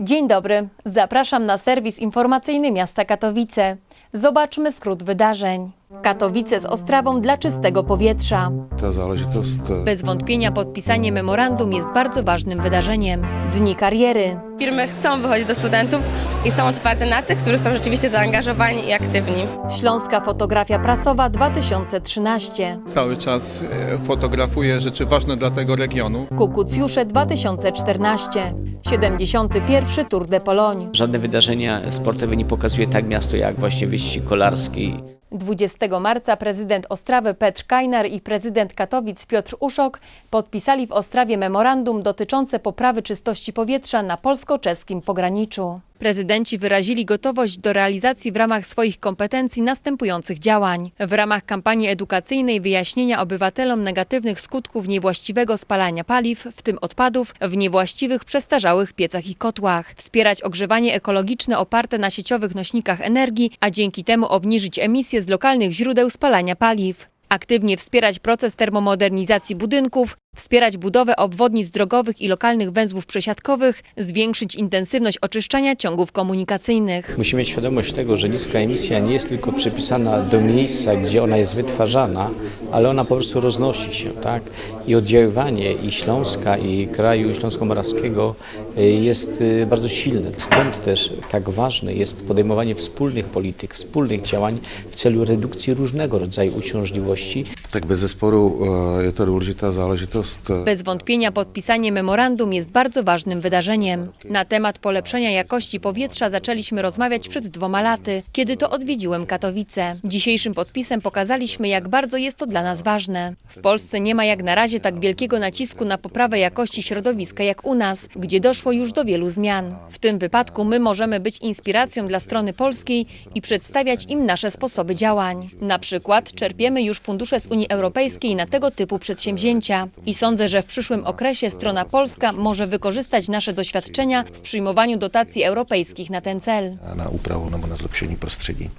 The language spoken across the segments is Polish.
Dzień dobry, zapraszam na serwis informacyjny miasta Katowice. Zobaczmy skrót wydarzeń. Katowice z Ostrawą dla czystego powietrza. Eh, Bez wątpienia podpisanie memorandum jest bardzo ważnym wydarzeniem. Dni kariery. Firmy chcą wychodzić do studentów i są otwarte na tych, którzy są rzeczywiście zaangażowani i aktywni. Śląska fotografia prasowa 2013. Cały czas e, fotografuję rzeczy ważne dla tego regionu. Kukucjusze 2014. 71. Tour de Pologne. Żadne wydarzenia sportowe nie pokazuje tak miasto jak właśnie wyścig kolarski. 20 marca prezydent Ostrawy Petr Kajnar i prezydent Katowic Piotr Uszok podpisali w Ostrawie memorandum dotyczące poprawy czystości powietrza na polsko-czeskim pograniczu. Prezydenci wyrazili gotowość do realizacji w ramach swoich kompetencji następujących działań. W ramach kampanii edukacyjnej wyjaśnienia obywatelom negatywnych skutków niewłaściwego spalania paliw, w tym odpadów, w niewłaściwych przestarzałych piecach i kotłach. Wspierać ogrzewanie ekologiczne oparte na sieciowych nośnikach energii, a dzięki temu obniżyć emisje z lokalnych źródeł spalania paliw. Aktywnie wspierać proces termomodernizacji budynków, wspierać budowę obwodnic drogowych i lokalnych węzłów przesiadkowych, zwiększyć intensywność oczyszczania ciągów komunikacyjnych. Musimy mieć świadomość tego, że niska emisja nie jest tylko przypisana do miejsca, gdzie ona jest wytwarzana, ale ona po prostu roznosi się, tak? I oddziaływanie i Śląska, i kraju śląsko-morawskiego y, jest y, bardzo silne. Stąd też tak ważne jest podejmowanie wspólnych polityk, wspólnych działań w celu redukcji różnego rodzaju uciążliwości, площі tak bez zesporu eh, je to důležitá záležitost. Bez wątpienia podpisanie memorandum jest bardzo ważnym wydarzeniem. Na temat polepszenia jakości powietrza zaczęliśmy rozmawiać przed dwoma laty, kiedy to odwiedziłem Katowice. Dzisiejszym podpisem pokazaliśmy, jak bardzo jest to dla nas ważne. W Polsce nie ma jak na razie tak wielkiego nacisku na poprawę jakości środowiska jak u nas, gdzie doszło już do wielu zmian. W tym wypadku my możemy być inspiracją dla strony polskiej i przedstawiać im nasze sposoby działań. Na przykład czerpiemy już fundusze z Unii Europejskiej na tego typu przedsięwzięcia i sądzę, że w przyszłym okresie strona polska może wykorzystać nasze doświadczenia w przyjmowaniu dotacji europejskich na ten cel. na úpravu nebo na zlepšení prostředí.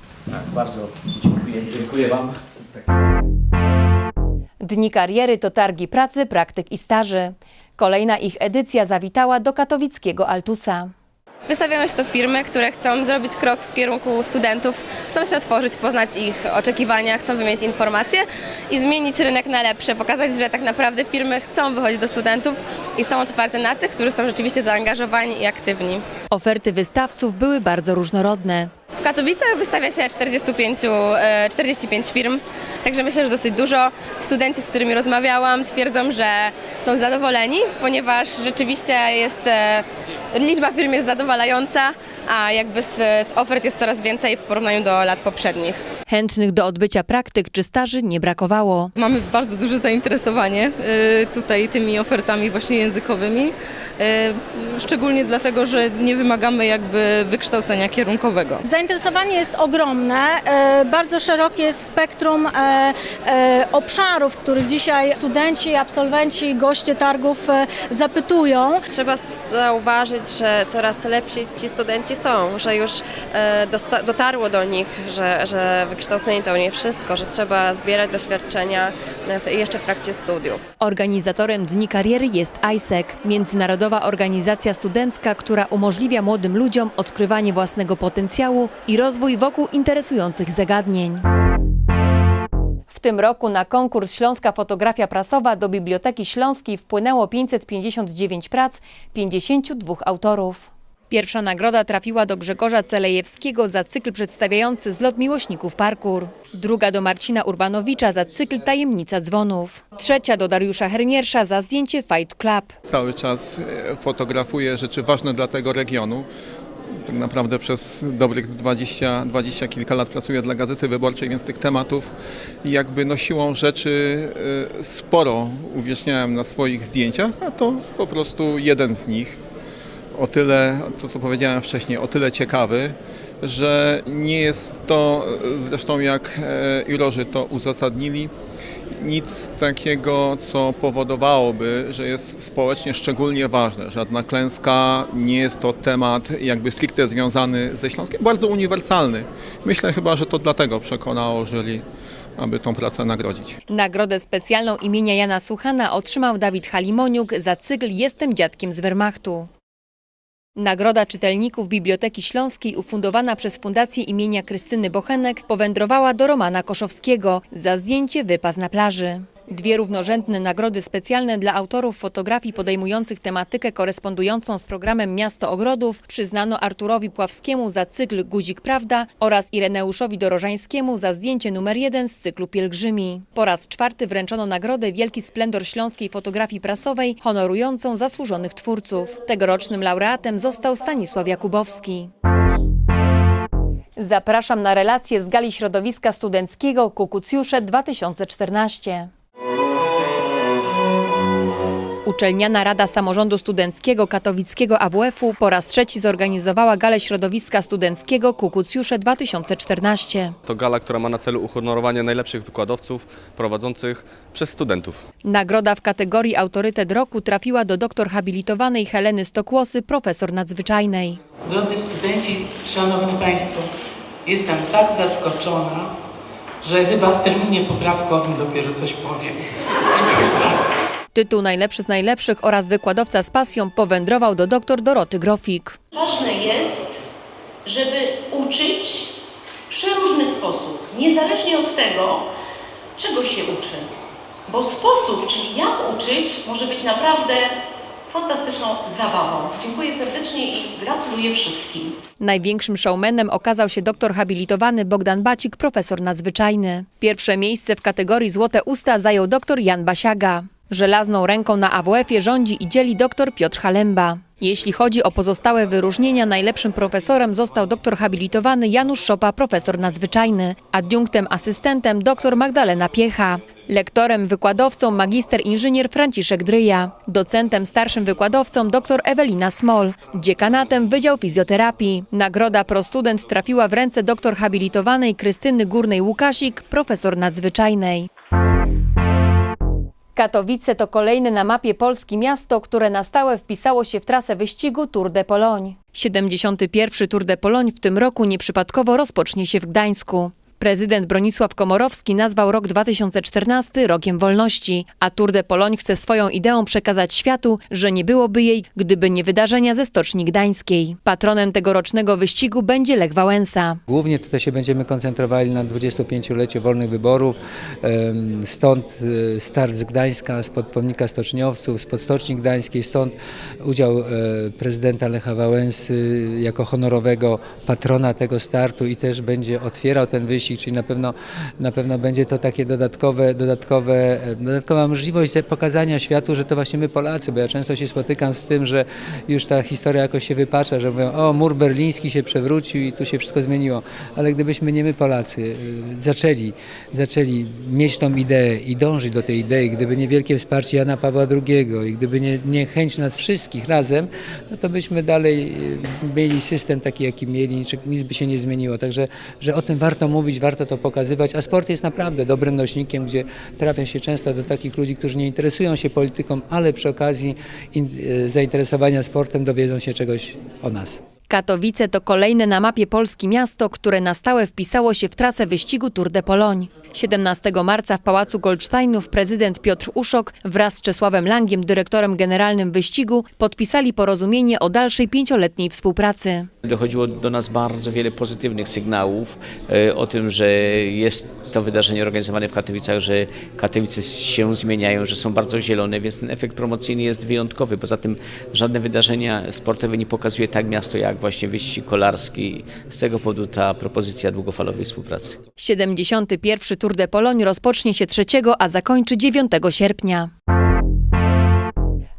Bardzo dziękuję, dziękuję Wam. Dni kariery to targi pracy, praktyk i staży. Kolejna ich edycja zawitała do katowickiego Altusa. Wystawiają się to firmy, które chcą zrobić krok w kierunku studentów, chcą się otworzyć, poznać ich oczekiwania, chcą wymienić informacje i zmienić rynek na lepsze, pokazać, że tak naprawdę firmy chcą wychodzić do studentów i są otwarte na tych, którzy są rzeczywiście zaangażowani i aktywni. Oferty wystawców były bardzo różnorodne. W Katowicach wystawia się 45, e, 45 firm, także myślę, że dosyć dużo. Studenci, z którymi rozmawiałam, twierdzą, że są zadowoleni, ponieważ rzeczywiście jest, e, liczba firm jest zadowalająca, a jakby z ofert jest coraz więcej w porównaniu do lat poprzednich. Chętnych do odbycia praktyk czy staży nie brakowało. Mamy bardzo duże zainteresowanie y, tutaj tymi ofertami właśnie językowymi, y, szczególnie dlatego, że nie wymagamy jakby wykształcenia kierunkowego. Zainteresowanie jest ogromne, e, bardzo szerokie jest spektrum obszarów, których dzisiaj studenci, absolwenci, goście targów zapytują. Trzeba zauważyć, że coraz lepsi ci studenci są, że już dotarło do nich, że, że wykształcenie to nie wszystko, że trzeba zbierać doświadczenia e, jeszcze w trakcie studiów. Organizatorem Dni Kariery jest ISEC, międzynarodowa organizacja studencka, która umożliwia młodym ludziom odkrywanie własnego potencjału i rozwój wokół interesujących zagadnień. W tym roku na konkurs Śląska Fotografia Prasowa do Biblioteki Śląskiej wpłynęło 559 prac 52 autorów. Pierwsza nagroda trafiła do Grzegorza Celejewskiego za cykl przedstawiający zlot miłośników parkour. Druga do Marcina Urbanowicza za cykl Tajemnica dzwonów. Trzecia do Dariusza Hermiersza za zdjęcie Fight Club. Cały czas e, fotografuję rzeczy ważne dla tego regionu. Tak naprawdę przez dobrych 20, 20 kilka lat pracuję dla Gazety Wyborczej, więc tych tematów jakby no siłą rzeczy e, sporo uwieczniałem na swoich zdjęciach, a to po prostu jeden z nich. O tyle, to co powiedziałem wcześniej, o tyle ciekawy, że nie jest to, zresztą jak e, jurorzy to uzasadnili, nic takiego, co powodowałoby, że jest społecznie szczególnie ważne. Żadna klęska nie jest to temat jakby stricte związany ze Śląskiem, bardzo uniwersalny. Myślę chyba, że to dlatego przekonało jury, aby tą pracę nagrodzić. Nagrodę specjalną imienia Jana Suchana otrzymał Dawid Halimoniuk za cykl Jestem dziadkiem z Wehrmachtu. Nagroda Czytelników Biblioteki Śląskiej ufundowana przez Fundację imienia Krystyny Bochenek powędrowała do Romana Koszowskiego za zdjęcie wypas na plaży. Dwie równorzędne nagrody specjalne dla autorów fotografii podejmujących tematykę korespondującą z programem Miasto Ogrodów przyznano Arturowi Pławskiemu za cykl Guzik Prawda oraz Ireneuszowi Dorożańskiemu za zdjęcie numer jeden z cyklu Pielgrzymi. Po raz czwarty wręczono nagrodę Wielki Splendor Śląskiej Fotografii Prasowej honorującą zasłużonych twórców. Tegorocznym laureatem został Stanisław Jakubowski. Zapraszam na relacje z gali środowiska studenckiego Kukucjusze 2014. Uczelniana Rada Samorządu Studenckiego Katowickiego AWF-u po raz trzeci zorganizowała galę środowiska studenckiego Kukucjusze 2014. To gala, która ma na celu uhonorowanie najlepszych wykładowców prowadzących przez studentów. Nagroda w kategorii Autorytet Roku trafiła do doktor habilitowanej Heleny Stokłosy, profesor nadzwyczajnej. Drodzy studenci, szanowni państwo, jestem tak zaskoczona, że chyba w terminie poprawkowym dopiero coś powiem. Tytuł Najlepszy z najlepszych oraz wykładowca z pasją powędrował do dr Doroty Grofik. Ważne jest, żeby uczyć w przeróżny sposób, niezależnie od tego, czego się uczy. Bo sposób, czyli jak uczyć, może być naprawdę fantastyczną zabawą. Dziękuję serdecznie i gratuluję wszystkim. Największym showmanem okazał się doktor habilitowany Bogdan Bacik, profesor nadzwyczajny. Pierwsze miejsce w kategorii Złote Usta zajął dr Jan Basiaga. Żelazną ręką na AWF-ie rządzi i dzieli dr Piotr Halemba. Jeśli chodzi o pozostałe wyróżnienia, najlepszym profesorem został doktor habilitowany Janusz Szopa, profesor nadzwyczajny, adiunktem asystentem dr Magdalena Piecha, lektorem wykładowcą magister inżynier Franciszek Dryja, docentem starszym wykładowcą dr Ewelina Smol, dziekanatem Wydział Fizjoterapii. Nagroda ProStudent trafiła w ręce doktor habilitowanej Krystyny Górnej-Łukasik, profesor nadzwyczajnej. Katowice to kolejne na mapie Polski miasto, które na stałe wpisało się w trasę wyścigu Tour de Pologne. 71. Tour de Pologne w tym roku nieprzypadkowo rozpocznie się w Gdańsku. Prezydent Bronisław Komorowski nazwał rok 2014 rokiem wolności, a Tour de Pologne chce swoją ideą przekazać światu, że nie byłoby jej, gdyby nie wydarzenia ze Stoczni Gdańskiej. Patronem tegorocznego wyścigu będzie Lech Wałęsa. Głównie tutaj się będziemy koncentrowali na 25-leciu wolnych wyborów. Stąd e, start z Gdańska, spod pomnika stoczniowców, spod Stoczni Gdańskiej, stąd udział e, prezydenta Lecha Wałęsy jako honorowego patrona tego startu i też będzie otwierał ten wyścig, czyli na pewno, na pewno będzie to takie dodatkowe, dodatkowe, e, dodatkowa możliwość pokazania światu, że to właśnie my Polacy, bo ja często się spotykam z tym, że już ta historia jakoś się wypacza, że mówią, o mur berliński się przewrócił i tu się wszystko zmieniło, ale gdybyśmy nie my Polacy y, zaczęli, zaczęli mieć tą ideę i dążyć do tej idei, gdyby nie wielkie wsparcie Jana Pawła II i gdyby nie, nie chęć nas wszystkich razem, no to byśmy dalej y, mieli system taki, jaki mieli, nic by się nie zmieniło. Także, że o tym warto mówić, warto to pokazywać, a sport jest naprawdę dobrym nośnikiem, gdzie trafia się często do takich ludzi, którzy nie interesują się polityką, ale przy okazji y, zainteresowania sportem dowiedzą się czegoś o nas. Katowice to kolejne na mapie Polski miasto, które na stałe wpisało się w trasę wyścigu Tour de Pologne. 17 marca w Pałacu Goldsteinów prezydent Piotr Uszok wraz z Czesławem Langiem, dyrektorem generalnym wyścigu, podpisali porozumienie o dalszej pięcioletniej współpracy. Dochodziło do nas bardzo wiele pozytywnych sygnałów e, o tym, że jest to wydarzenie organizowane w Katowicach, że Katowice się zmieniają, że są bardzo zielone, więc ten efekt promocyjny jest wyjątkowy. Poza tym żadne wydarzenia sportowe nie pokazuje tak miasto jak właśnie wyścig kolarski. Z tego powodu ta propozycja długofalowej współpracy. 71. Tour de Pologne rozpocznie się 3, a zakończy 9 sierpnia.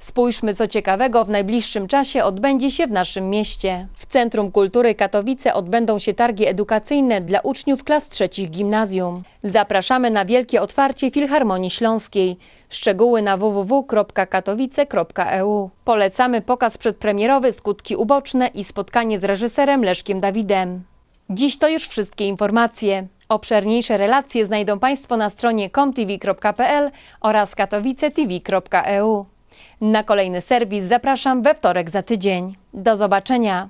Spójrzmy, co ciekawego w najbliższym czasie odbędzie się w naszym mieście. W Centrum Kultury Katowice odbędą się targi edukacyjne dla uczniów klas trzecich gimnazjum. Zapraszamy na wielkie otwarcie Filharmonii Śląskiej. Szczegóły na www.katowice.eu. Polecamy pokaz przedpremierowy Skutki uboczne i spotkanie z reżyserem Leszkiem Dawidem. Dziś to już wszystkie informacje. Obszerniejsze relacje znajdą Państwo na stronie comtv.pl oraz katowicetv.eu. Na kolejny serwis zapraszam we wtorek za tydzień. Do zobaczenia.